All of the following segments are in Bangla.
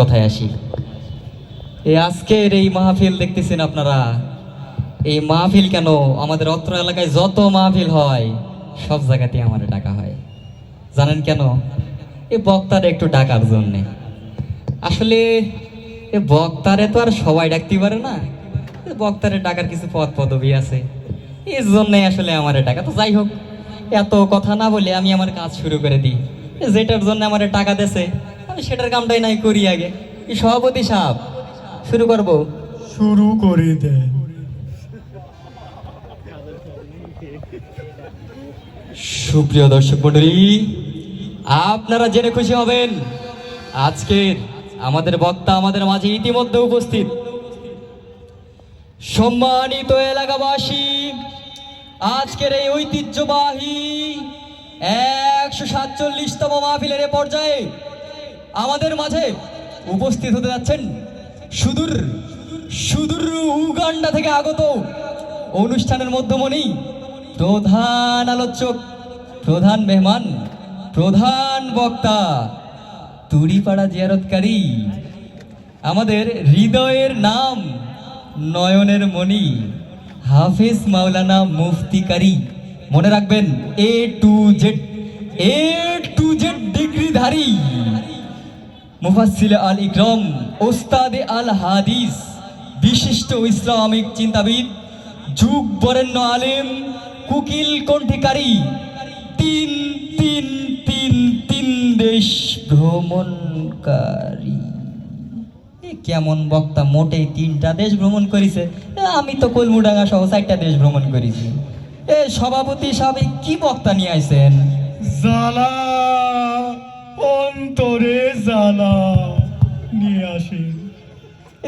কথায় আসি। এই আজকের এই মাহফিল দেখতেছেন আপনারা। এই মাহফিল কেন? আমাদের অত্র এলাকায় যত মাহফিল হয়, সব জায়গাতেই আমার ডাকা হয়। জানেন কেন? এই বক্তার একটু ডাকার জন্যে। আসলে এ বক্তারে তো আর সবাই ডাকতে পারে না। বক্তারে ডাকার কিছু পদ পদবি আছে। এর জন্যই আসলে আমার টাকা তো যাই হোক, এত কথা না বলে আমি আমার কাজ শুরু করে দিই। এ যেটার জন্য আমার টাকা আমি সেটার কামটাই নাই করি আগে। সভাপতি সাহেব শুরু করব। শুরু করে দেন সুপ্রিয় দর্শক মন্ডলী আপনারা জেনে খুশি হবেন আজকের আমাদের বক্তা আমাদের মাঝে ইতিমধ্যে উপস্থিত। সম্মানিত এলাকাবাসী আজকের এই ঐতিহ্যবাহী একশো সাতচল্লিশতম মাহফিলের পর্যায়ে আমাদের মাঝে উপস্থিত হতে যাচ্ছেন সুদূর সুদূর উগান্ডা থেকে আগত অনুষ্ঠানের মধ্যমণি, প্রধান আলোচক, প্রধান মেহমান, প্রধান বক্তা, তুড়িপাড়া জিয়ারতকারী, আমাদের হৃদয়ের নাম নয়নের মণি, হাফিজ মাওলানা মুফতিকারী। মনে রাখবেন A to Z A to Z ডিগ্রিধারী। মুফাসিল আল ইকরম ওস্তাদে আল হাদিস, বিশিষ্ট ইসলামিক চিন্তাবিদ, যুগ বরেণ্য আলেম, কুকিল কণ্ঠিকারী, তিন তিন তিন তিন দেশ ভ্রমণকারী। কেমন বক্তা, মোটেই তিনটা দেশ ভ্রমণ করেছে। আমি তো কলমুডাঙ্গা সহ চারটা দেশ ভ্রমণ করেছি। এ সভাপতি সাহেব, কি বক্তা নিয়ে আইছেন? জ্বালা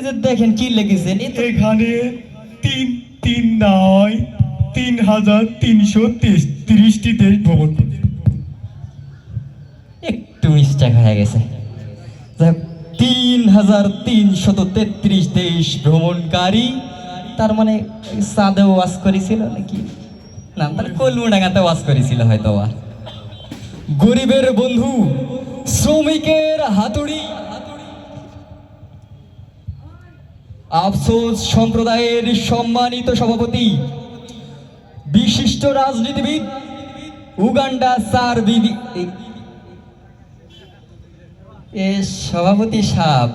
এই যে দেখেন কি তো এখানে তিন তিন নয় তিন হাজার তিনশো তিরিশটি দেশ ভ্রমণ একটু মিস্টেক হয়ে গেছে। তিন হাজার তিনশত তেত্রিশ দেশ ভ্রমণকারী তার মানে সাদে ওয়াজ করেছিল নাকি? না তাহলে কলমুডাঙ্গাতে ওয়াজ করেছিল হয়তো গরিবের বন্ধু শ্রমিকের হাতুড়ি আফসোস সম্প্রদায়ের সম্মানিত সভাপতি বিশিষ্ট রাজনীতিবিদ উগান্ডা স্যার বিবি এ সভাপতি সাহেব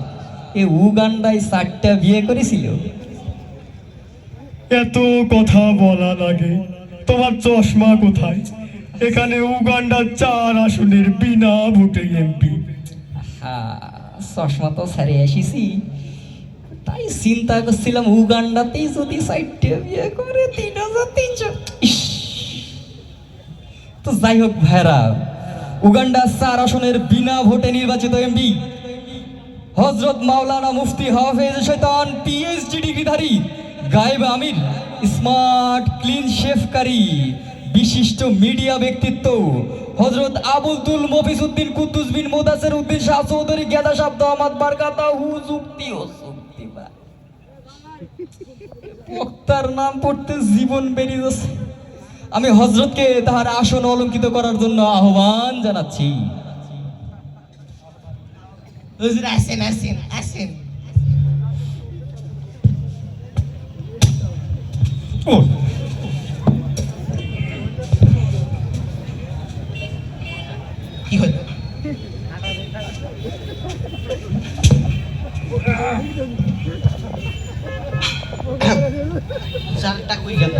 এ উগান্ডায় চারটা বিয়ে করেছিল? এত কথা বলা লাগে তোমার চশমা কোথায়? এখানে উগান্ডার চার আসনের বিনা ভোটে এমপি। হ্যাঁ চশমা তো সারে এসেছি। তাই চিন্তা করছিলাম উগান্ডাতেই যদি চারটে বিয়ে করে তিন হাজার তিনশো! তো যাই হোক ভাইরা, উগান্ডা চার আসনের বিনা ভোটে নির্বাচিত এমপি হজরত মাওলানা মুফতি হাফেজ শৈতান পিএইচডি ডিগ্রিধারী গায়েব আমির, স্মার্ট, ক্লিন শেফকারী, বিশিষ্ট মিডিয়া ব্যক্তিত্ব হজরত আবুলতুল মফিজউদ্দিন কুদ্দুস বিন মোদাসের উদ্দিন শাহ চৌধুরী গেদা শব্দ, আহমদ বারকাতা হু যুক্তি শক্তি বক্তার নাম পড়তে জীবন বেরিয়ে যাচ্ছে। আমি হজরতকে তাহার আসন অলঙ্কিত করার জন্য আহ্বান জানাচ্ছি। আসেন আসেন আসেন। কি হলো? Salta, cuídate.